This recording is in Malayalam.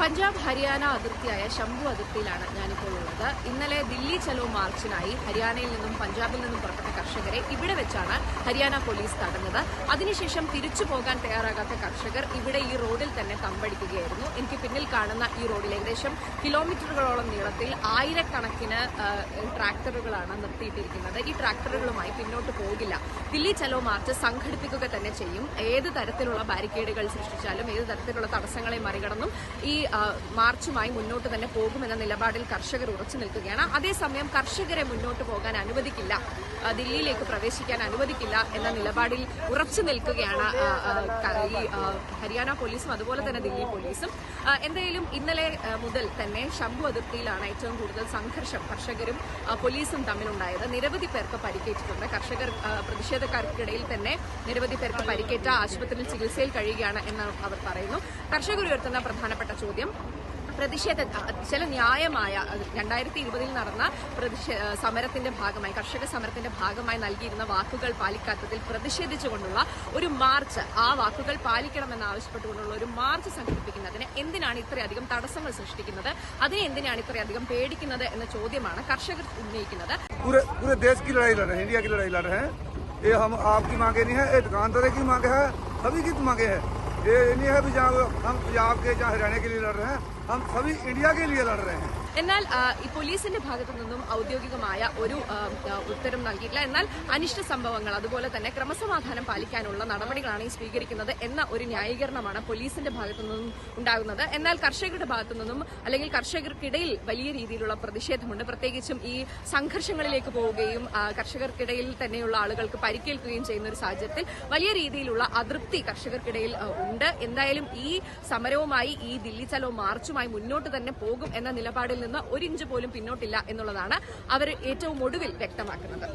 പഞ്ചാബ് ഹരിയാന അതിർത്തിയായ ശംഭു അതിർത്തിയിലാണ് ഞാനിപ്പോൾ ഉള്ളത്. ഇന്നലെ ദില്ലി ചലോ മാർച്ചിനായി ഹരിയാനയിൽ നിന്നും പഞ്ചാബിൽ നിന്നും പുറപ്പെട്ട കർഷകരെ ഇവിടെ വെച്ചാണ് ഹരിയാന പോലീസ് തടഞ്ഞത്. അതിനുശേഷം തിരിച്ചു പോകാൻ തയ്യാറാകാത്ത കർഷകർ ഇവിടെ ഈ റോഡിൽ തന്നെ തമ്പടിക്കുകയായിരുന്നു എനിക്ക് പിന്നിൽ കാണുന്ന ഈ റോഡിൽ ഏകദേശം കിലോമീറ്ററുകളോളം നീളത്തിൽ ആയിരക്കണക്കിന് ട്രാക്ടറുകളാണ് നിർത്തിയിട്ടിരിക്കുന്നത്. ഈ ട്രാക്ടറുകളുമായി പിന്നോട്ട് പോകില്ല. ദില്ലി ചലോ മാർച്ച് സംഘടിപ്പിക്കുക തന്നെ ചെയ്യും. ഏത് തരത്തിലുള്ള ബാരിക്കേഡുകൾ സൃഷ്ടിച്ചാലും ഏത് തരത്തിലുള്ള തടസ്സങ്ങളെ മറികടന്നും ഈ മാർച്ചുമായി മുന്നോട്ട് തന്നെ പോകുമെന്ന നിലപാടിൽ കർഷകർ ഉറച്ചു നിൽക്കുകയാണ്. അതേസമയം കർഷകരെ മുന്നോട്ട് പോകാൻ അനുവദിക്കില്ല. ദില്ലിയിലേക്ക് പ്രവേശിക്കാൻ അനുവദിക്കില്ല എന്ന നിലപാടിൽ ഉറച്ചു നിൽക്കുകയാണ് ഈ ഹരിയാന പോലീസും അതുപോലെ തന്നെ ദില്ലി പോലീസും. എന്തായാലും ഇന്നലെ മുതൽ തന്നെ ശംഭു അതിർത്തിയിലാണ് ഏറ്റവും കൂടുതൽ സംഘർഷം കർഷകരും പോലീസും തമ്മിലുണ്ടായത്. നിരവധി പേർക്ക് പരിക്കേറ്റിട്ടുണ്ട്. കർഷകർ പ്രതിഷേധക്കാർക്കിടയിൽ തന്നെ നിരവധി പേർക്ക് പരിക്കേറ്റ ആശുപത്രിയിൽ ചികിത്സയിൽ കഴിയുകയാണ് എന്ന് അവർ പറയുന്നു. കർഷകർ ഉയർത്തുന്ന പ്രധാനപ്പെട്ട ചോദ്യം പ്രതിഷേധ ചില ന്യായമായ രണ്ടായിരത്തി ഇരുപതിൽ നടന്ന പ്രതിഷേ സമരത്തിന്റെ ഭാഗമായി കർഷക സമരത്തിന്റെ ഭാഗമായി നൽകിയിരുന്ന വാക്കുകൾ പാലിക്കാത്തതിൽ പ്രതിഷേധിച്ചുകൊണ്ടുള്ള ഒരു മാർച്ച് ആ വാക്കുകൾ പാലിക്കണമെന്ന് ആവശ്യപ്പെട്ടുകൊണ്ടുള്ള ഒരു മാർച്ച് സംഘടിപ്പിക്കുന്നതിന് എന്തിനാണ് ഇത്രയധികം തടസ്സങ്ങൾ സൃഷ്ടിക്കുന്നത് അതിനെ എന്തിനാണ് ഇത്രയധികം പേടിക്കുന്നത് എന്ന ചോദ്യമാണ് കർഷകർ ഉന്നയിക്കുന്നത് पूरे पूरे देश की लड़ाई लड़ रहे हैं इंडिया की लड़ाई लड़ रहे हैं ये हम आपकी मांगे नहीं है ये दुकानदारों की मांगे है सभी की मांगे है ये नहीं है भी जहाँ हम पंजाब के जहाँ हरियाणा के लिए लड़ रहे हैं हम सभी इंडिया के लिए लड़ रहे हैं എന്നാൽ ആ, ഈ പോലീസിന്റെ ഭാഗത്തു നിന്നും ഔദ്യോഗികമായ ഒരു ആ, ആ, ഉത്തരം നൽകിയിട്ടില്ല എന്നാൽ അനിഷ്ട സംഭവങ്ങൾ അതുപോലെ തന്നെ ക്രമസമാധാനം പാലിക്കാനുള്ള നടപടികളാണ് ഈ സ്വീകരിക്കുന്നത് എന്ന ഒരു ന്യായീകരണമാണ് പോലീസിന്റെ ഭാഗത്തു നിന്നും ഉണ്ടാകുന്നത് എന്നാൽ കർഷകരുടെ ഭാഗത്തു നിന്നും അല്ലെങ്കിൽ കർഷകർക്കിടയിൽ വലിയ രീതിയിലുള്ള പ്രതിഷേധമുണ്ട് പ്രത്യേകിച്ചും ഈ സംഘർഷങ്ങളിലേക്ക് പോവുകയും ആ, കർഷകർക്കിടയിൽ തന്നെയുള്ള ആളുകൾക്ക് പരിക്കേൽക്കുകയും ചെയ്യുന്ന ഒരു സാഹചര്യത്തിൽ വലിയ രീതിയിലുള്ള അതൃപ്തി കർഷകർക്കിടയിൽ ആ, ഉണ്ട് എന്തായാലും ഈ സമരവുമായി ഈ ദില്ലി ചലോ മാർച്ചുമായി മുന്നോട്ട് തന്നെ പോകും എന്ന നിലപാടിൽ നിന്ന് ഒരിഞ്ച് പോലും പിന്നോട്ടില്ല എന്നുള്ളതാണ് അവർ ഏറ്റവും ഒടുവിൽ വ്യക്തമാക്കുന്നത്.